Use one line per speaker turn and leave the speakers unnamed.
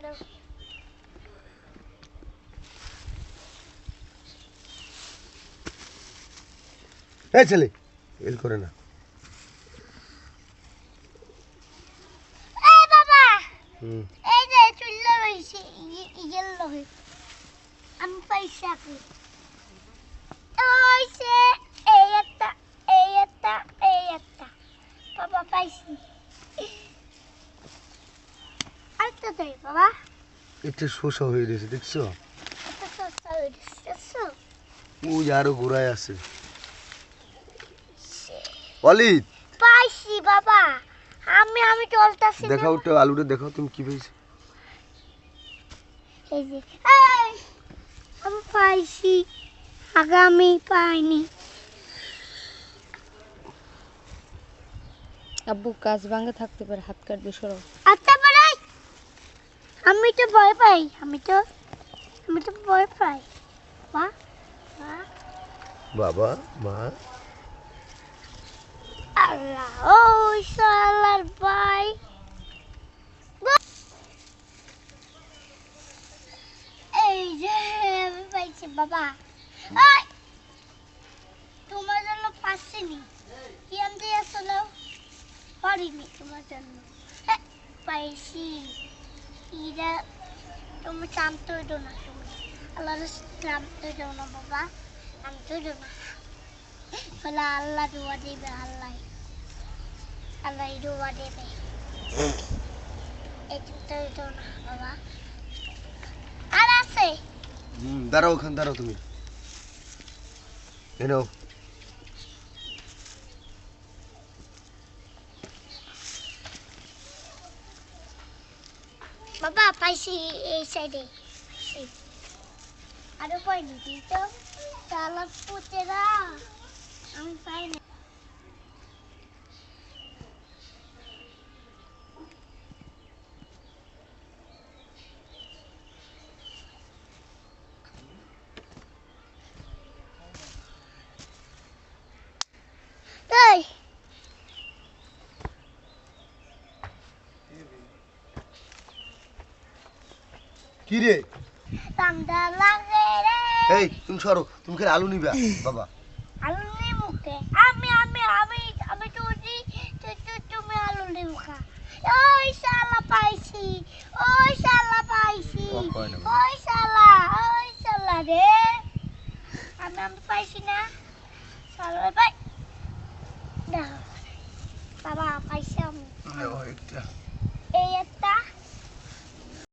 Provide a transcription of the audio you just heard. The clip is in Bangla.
ছাড়ো
এই ছেলে এল করে না।
এই বাবা
হুম।
এই যে চুল্লা রয়েছে ইগেল লহে আমি পয়সা সে এই একটা এই একটা এই একটা বাবা পাইছি বাবা
এটা শোষা হয়ে গেছে দেখছ?
একটা সস্তা হয়ে গেছে
ওই আরও ঘোরায় আছে। অলিত!
পাইছি বাবা। আমি আমি চলতেছি
দেখাও তো আলুটা দেখাও তুমি কি পেয়েছ।
এই যে আমি পাইছি। আগে পাইনি।
আব্বু কাজ ভাঙে থাকতে পারে হাত কাটবে সরব
আচ্ছা আমি তো ভয় পাই আমি তো আমি তো ভয় পাই। মা
বাবা মা।
আল্লাহ ও সালার ভাই। এই যে আমি পাইছি বাবা। তোমার জন্য পাচ্ছিনি কি আনতে আসলো পারিনি তোমার জন্য। এ, পাইছি। ইরা তুমি জানতে হইতো না তুমি আল্লাহ জানতে হইতো না বাবা জানতে হইতো না বলে আল্লাহ দোয়া দেবে আল্লাহ আল্লাহ দোয়া দেবে এটা তো হইতো না বাবা আর আছে
দাঁড়াও ওখানে দাঁড়াও তুমি এ নাও
বাবা পাইছি এই সাইডে আরও পাইনি কিন্তু তালা পুতেরা আমি পাইনি এই
কি রে? এই তুমি সরো তুমি খেলে আলু নিবা বাবা।
আলু নেই মুখে আমি আমি আমি আমি তুই তুমি আলু নেই মুখা ওই শালা পাইছি ওই শালা পাইছি। ওই শালা ওই শালা রে। আমি আমি পাইছি না। শালা পাই বাবা পাইছি আমি।
একটা।